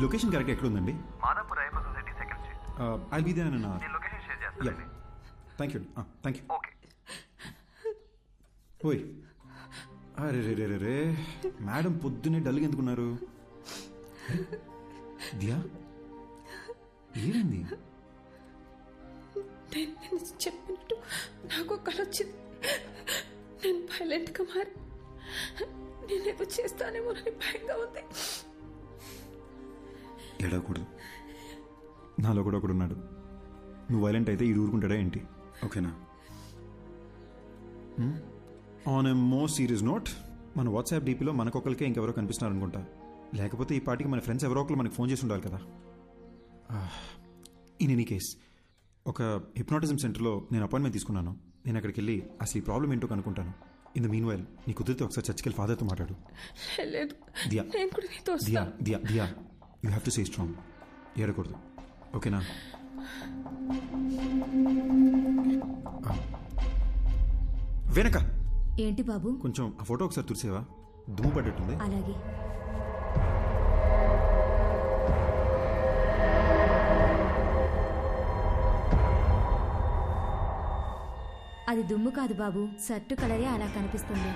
Location correct ఎక్కడ ఉందండి Madhapur Ayyappa society second street I be there అన్న నేను లొకేషన్ షేర్ యా చేస్తానండి. Thank you thank you okay ఓయ్. అరే రే రే రే రే. మేడం పొద్దున్నే డల్గా ఎందుకున్నారు? దియా? ఏమైంది? నేను నేను చెప్పినట్టు నాకు కళ వచ్చింది. నేను వైలెంట్గా మారి నేనేదో చేస్తానేమోనని భయంగా ఉంది. ఏడవకూడదు. నాలో కూడా ఒకడు ఉన్నాడు. నువ్వు వైలెంట్ అయితే ఈ ఊరుకుంటాడా ఏంటి? ఓకేనా? On a more serious note మన వాట్సాప్ డీపీలో మనకొకరికే ఇంకెవరో కనిపిస్తున్నారు అనుకుంటా లేకపోతే ఈ పాటికి మన ఫ్రెండ్స్ ఎవరో ఒకరు మనకి ఫోన్ చేసి ఉండాలి కదా. ఇన్ ఎనీ కేస్ ఒక హిప్నాటిజం సెంటర్లో నేను అపాయింట్మెంట్ తీసుకున్నాను. నేను అక్కడికి వెళ్ళి అసలు ఈ ప్రాబ్లం ఏంటో కనుక్కుంటాను. ఇన్ ద మీన్ వైల్ నీ కుదిరితే ఒకసారి చర్చికి వెళ్ళి ఫాదర్తో మాట్లాడు. లేదు. Diya. Diya Diya. You have to stay strong ఏడకూడదు. ఓకేనా. వెనక. ఏంటి బాబు? కొంచెం ఆ ఫోటో ఒకసారి తుడిసేవా? దుమ్ము పడ్డట్టుంది. అలాగే. అది దుమ్ము కాదు బాబు. షర్టు కలరే అలా కనిపిస్తుంది.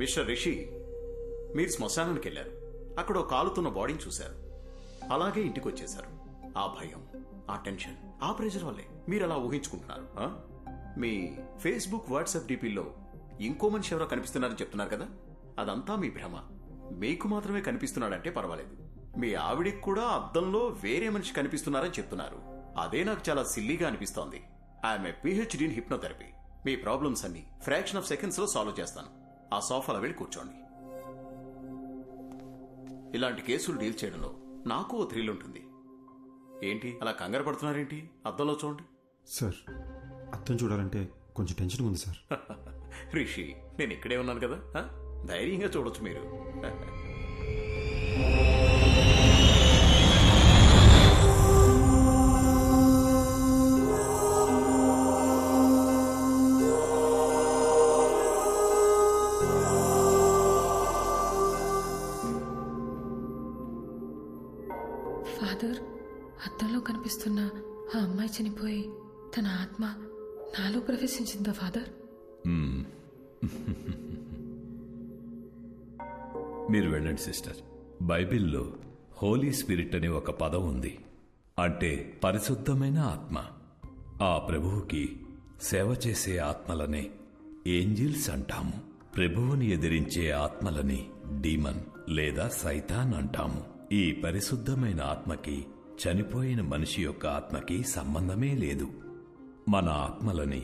మిస్టర్ రిషి మీరు శ్మశానానికి వెళ్ళారు. అక్కడ కాలుతున్న బాడీని చూశారు. అలాగే ఇంటికి వచ్చేశారు. ఆ భయం ఆ టెన్షన్ ఆ ప్రెషర్ వల్లే మీరు అలా ఊహించుకుంటున్నారు మీ ఫేస్బుక్ వాట్సాప్ డీపీల్లో ఇంకో మనిషి ఎవరో కనిపిస్తున్నారని చెప్తున్నారు కదా? అదంతా మీ భ్రమ. మీకు మాత్రమే కనిపిస్తున్నాడంటే పర్వాలేదు. మీ ఆవిడికి కూడా అద్దంలో వేరే మనిషి కనిపిస్తున్నారని చెప్తున్నారు. అదే నాకు చాలా సిల్లీగా అనిపిస్తోంది. I'm a PhD in hypnotherapy. Me problems అన్ని ఫ్రాక్షన్ ఆఫ్ సెకండ్స్లో సాల్వ్ చేస్తాను. ఆ సోఫాలో వెళ్ళి కూర్చోండి. ఇలాంటి కేసులు డీల్ చేయడంలో నాకు ఓ థ్రిల్ ఉంటుంది. ఏంటి? అలా కంగారు పడుతున్నారేంటి? అద్దంలో చూడండి. సార్ అర్థం చూడాలంటే కొంచెం టెన్షన్ ఉంది సార్. రిషి నేను ఇక్కడే ఉన్నాను కదా? ధైర్యంగా చూడొచ్చు మీరు. ఫాదర్ అద్దంలో కనిపిస్తున్న ఆ అమ్మాయి చనిపోయి తన ఆత్మ నాలో ప్రవేశించిందా ఫాదర్? మీరు వెళ్ళండి సిస్టర్. బైబిల్లో హోలీ స్పిరిట్ అనే ఒక పదం ఉంది. అంటే పరిశుద్ధమైన ఆత్మ. ఆ ప్రభువుకి సేవ చేసే ఆత్మలనే ఏంజిల్స్ అంటాము. ప్రభువుని ఎదిరించే ఆత్మలని డీమన్ లేదా సైతాన్ అంటాము. ఈ పరిశుద్ధమైన ఆత్మకి చనిపోయిన మనిషి యొక్క ఆత్మకి సంబంధమే లేదు. మన ఆత్మలని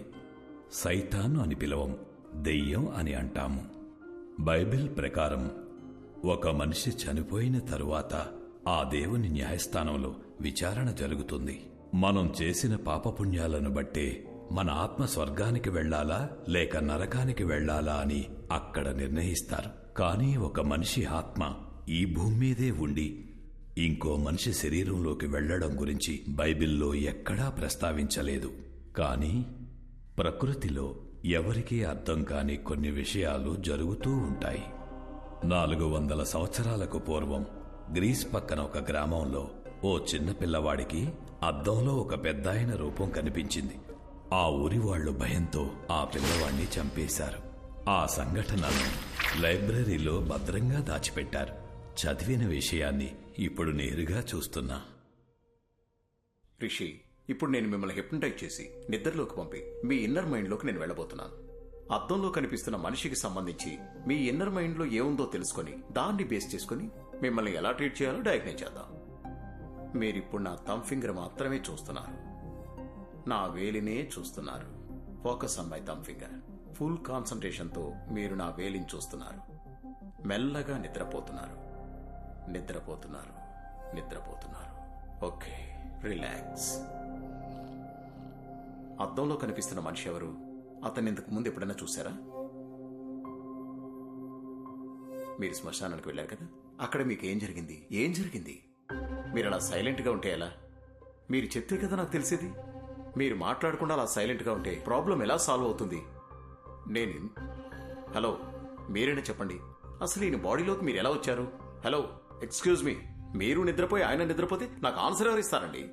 సైతాను అని పిలవం దెయ్యం అని అంటాము. బైబిల్ ప్రకారం ఒక మనిషి చనిపోయిన తరువాత ఆ దేవుని న్యాయస్థానంలో విచారణ జరుగుతుంది. మనం చేసిన పాపపుణ్యాలను బట్టే మన ఆత్మ స్వర్గానికి వెళ్ళాలా లేక నరకానికి వెళ్ళాలా అని అక్కడ నిర్ణయిస్తారు. కానీ ఒక మనిషి ఆత్మ ఈ భూమి మీదే ఉండి ఇంకో మనిషి శరీరంలోకి వెళ్ళడం గురించి బైబిల్లో ఎక్కడా ప్రస్తావించలేదు. కానీ ప్రకృతిలో ఎవరికీ అర్థం కాని కొన్ని విషయాలు జరుగుతూ ఉంటాయి. నాలుగు వందల సంవత్సరాలకు పూర్వం గ్రీస్ పక్కన ఒక గ్రామంలో ఓ చిన్న పిల్లవాడికి అద్దంలో ఒక పెద్దాయన రూపం కనిపించింది. ఆ ఊరి వాళ్ళు భయంతో ఆ పిల్లవాడిని చంపేశారు. ఆ సంఘటనను లైబ్రరీలో భద్రంగా దాచిపెట్టారు. చదివిన విషయాన్ని ఇప్పుడు నేరుగా చూస్తున్నా. రిషి ఇప్పుడు నేను మిమ్మల్ని హిప్నటైజ్ చేసి నిద్రలోకి పంపి మీ ఇన్నర్ మైండ్లోకి నేను వెళ్ళబోతున్నాను. అద్దంలో కనిపిస్తున్న మనిషికి సంబంధించి మీ ఇన్నర్ మైండ్లో ఏముందో తెలుసుకొని దాన్ని బేస్ చేసుకొని మిమ్మల్ని ఎలా ట్రీట్ చేయాలో డయాగ్నైజ్ చేద్దాం. మీరిప్పుడు నా థమ్ ఫింగర్ మాత్రమే చూస్తున్నారు. నా వేలినే చూస్తున్నారు. Focus on my thumb finger. Full కాన్సన్ట్రేషన్తో మీరు నా వేలిని చూస్తున్నారు. మెల్లగా నిద్రపోతున్నారు. నిద్రపోతున్నారు. నిద్రపోతున్నారు. Okay relax. అద్దంలో కనిపిస్తున్న మనిషి ఎవరు? అతన్ని ఇంతకు ముందు ఎప్పుడైనా చూసారా మీరు శ్మశానానికి వెళ్ళారు కదా? అక్కడ మీకు ఏం జరిగింది? ఏం జరిగింది? మీరు అలా సైలెంట్గా ఉంటే ఎలా? మీరు చెప్తే కదా నాకు తెలిసేది? మీరు మాట్లాడకుండా అలా సైలెంట్గా ఉంటే ప్రాబ్లం ఎలా సాల్వ్ అవుతుంది? నేను హలో మీరేనా చెప్పండి. అసలు ఈయన బాడీలోకి మీరు ఎలా వచ్చారు? హలో ఎక్స్క్యూజ్ మీ మీరు నిద్రపోయి ఆయన నిద్రపోతే నాకు ఆన్సర్ ఎవరు ఇస్తారండి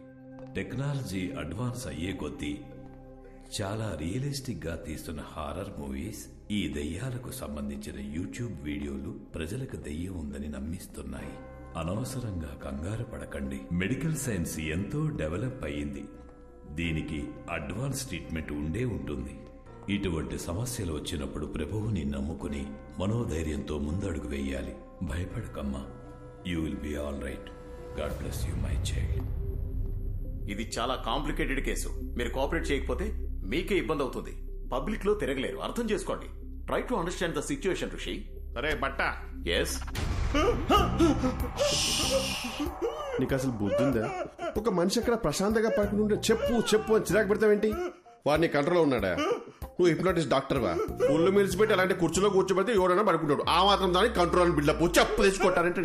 టెక్నాలజీ అడ్వాన్స్ అయ్యే కొద్దీ చాలా రియలిస్టిక్గా తీస్తున్న హారర్ మూవీస్ ఈ దెయ్యాలకు సంబంధించిన యూట్యూబ్ వీడియోలు ప్రజలకు దెయ్యం ఉందని నమ్మిస్తున్నాయి. అనవసరంగా కంగారు పడకండి. మెడికల్ సైన్స్ ఎంతో డెవలప్ అయ్యింది. దీనికి అడ్వాన్స్ ట్రీట్మెంట్ ఉండే ఉంటుంది. ఇటువంటి సమస్యలు వచ్చినప్పుడు ప్రభువుని నమ్ముకుని మనోధైర్యంతో ముందడుగు వేయాలి. భయపడకమ్మా. You will be all right God bless you my child ఇది చాలా కాంప్లికేటెడ్ కేసు. మీరు కోఆపరేట్ చేయకపోతే మీకే ఇబ్బంది అవుతుంది. పబ్లిక్లో తిరగలేరు. అర్థం చేసుకోండి. Try to understand the situation Rishi అరే బట్ట. ఎస్ నీకు అసలు బుద్ధి ఉందా ఒక మనిషి అక్కడ ప్రశాంతంగా పడుకుని ఉంటే చెప్పు చెప్పు అని చిరాకు పెడతావేంటి? వాడిని కంట్రోల్లో ఉన్నాడా? నువ్వు హిప్నోటిస్ట్ డాక్టర్వా? ఒళ్ళు మెలిసిపెట్టి అలాంటి కుర్చీలో కూర్చోబెడితే ఎవరైనా పడుకుంటాడు. ఆ మాత్రం దానికి కంట్రోల్ బిల్డప్. చెప్పు తెచ్చుకుంటారంటే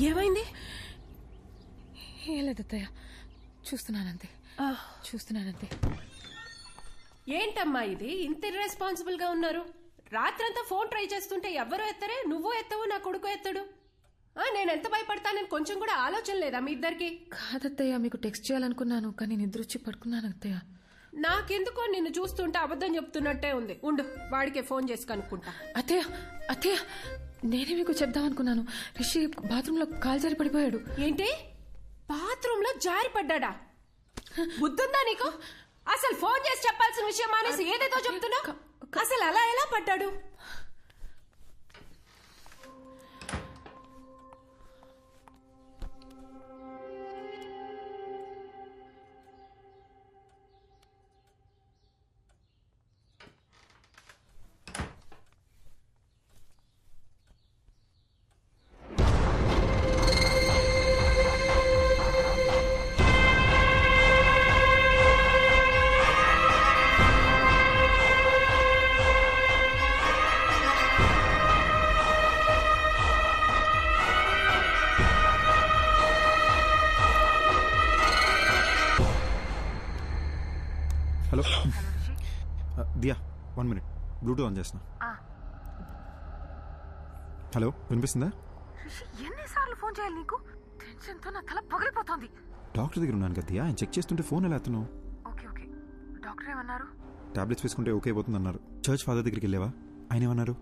ఏమైంది? ఏం చూస్తున్నానంతే. చూస్తున్నానంతే. ఏంటమ్మా ఇది? ఇంత ఇర్రెస్పాన్సిబుల్గా ఉన్నారు. రాత్రంతా ఫోన్ ట్రై చేస్తుంటే ఎవ్వరూ ఎత్తరే నువ్వు ఎత్తవు నా కొడుకు ఎత్తడు. నేను ఎంత భయపడతానని కొంచెం కూడా ఆలోచన లేదా మీ ఇద్దరికి? కాదత్తయ్య మీకు టెక్స్ట్ చేయాలనుకున్నాను కానీ నిద్ర వచ్చి పడుకున్నాను అత్తయ్య. నాకెందుకో నిన్ను చూస్తుంటే అబద్ధం చెప్తున్నట్టే ఉంది. ఉండు వాడికే ఫోన్ చేసి కనుక్కుంటా. అత్తయ్య అత్తయ్య నేనే మీకు చెప్దాం అనుకున్నాను రిషి బాత్రూంలో కాలు జారి పడిపోయాడు. ఏంటి? బాత్రూమ్లో జారి పడ్డాడా? బుద్ధుందా నీకు? అసలు ఫోన్ చేసి చెప్పాల్సిన విషయం మానేసి ఏదేదో చెప్తున్నా అసలు అలా ఎలా పడ్డాడు? One minute. బ్లూటూత్ ఆన్ చేస్తున్నా. హలో వినిపిస్తుందా? రిషి ఎన్నిసార్లు ఫోన్ చేయాలి నీకు? టెన్షన్తో నా తల పగిలిపోతోంది. డాక్టర్ దగ్గర ఉన్నాను కదా ఆయన చెక్ చేస్తుంటే ఫోన్ ఎలా ఎత్తను ఓకే ఓకే. డాక్టర్ ఏమన్నారు? టాబ్లెట్స్ వేసుకుంటే ఓకే అయిపోతుంది అన్నారు. చర్చ్ ఫాదర్ దగ్గరికి వెళ్ళావా? ఆయన ఏమన్నారు?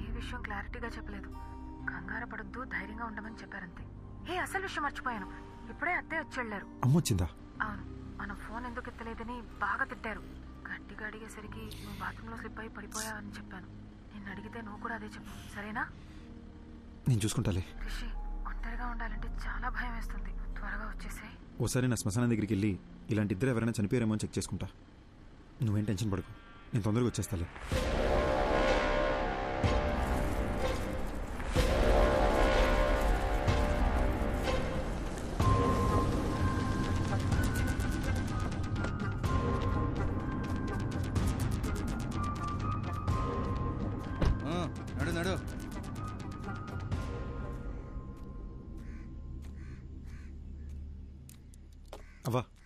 ఏ విషయం క్లారిటీగా చెప్పలేదు. కంగారు పడొద్దు ధైర్యంగా ఉండమని చెప్పారంతే. ఏ అసలు విషయం మర్చిపోయాను. ఇప్పుడే అత్తే వచ్చి వెళ్ళారు. అమ్మ వచ్చిందా? అవును. మనం ఫోన్ ఎందుకు ఎత్తలేదని బాగా తిట్టారు. గట్టిగా అడిగేసరికి నువ్వు బాత్రూంలో స్లిప్ అయి పడిపోయావని చెప్పాను. నిన్ను అడిగితే నువ్వు కూడా అదే చెప్పు. సరేనా? నేను చూసుకుంటాలే. రిషి ఒంటరిగా ఉండాలంటే చాలా భయం వేస్తుంది. త్వరగా వచ్చేసాయి. ఓసారి నా శ్మశానం దగ్గరికి వెళ్ళి ఇలాంటి ఇద్దరు ఎవరైనా చనిపోయారేమో అని చెక్ చేసుకుంటా. నువ్వేం టెన్షన్ పడకు. నేను తొందరగా వచ్చేస్తాలే.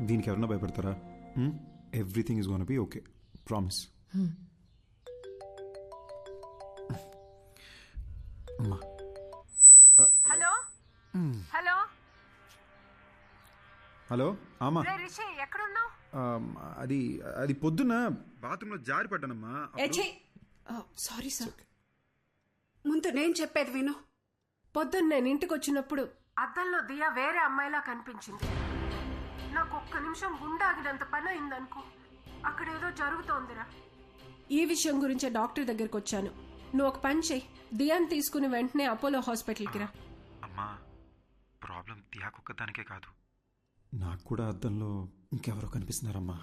దీనికి ఎవరన్నా భయపడతారా? Everything is gonna be okay promise hello? Hello? Hello? ఆమా. రిషి ఎక్కడున్నావు? అది అది పొద్దున్న బాత్రూంలో జారి పడ్డానమ్మా. Sorry sir. ముందు నేను చెప్పేది విను. పొద్దున్న నేను ఇంటికి వచ్చినప్పుడు అద్దంలో దియా వేరే అమ్మాయిలా కనిపించింది. నాకు ఒక్క నిమిషం గుండాగినంత పని అయిందనుకో అక్కడ ఏదో జరుగుతోందిరా. ఈ విషయం గురించే డాక్టర్ దగ్గరికి వచ్చాను. నువ్వు ఒక పని చెయ్యి దియాని తీసుకుని వెంటనే అపోలో హాస్పిటల్కి రా. అమ్మా ప్రాబ్లం దియాకొక్కదానికే కాదు. నాకు కూడా అద్దంలో ఇంకెవరో కనిపిస్తున్నారమ్మా.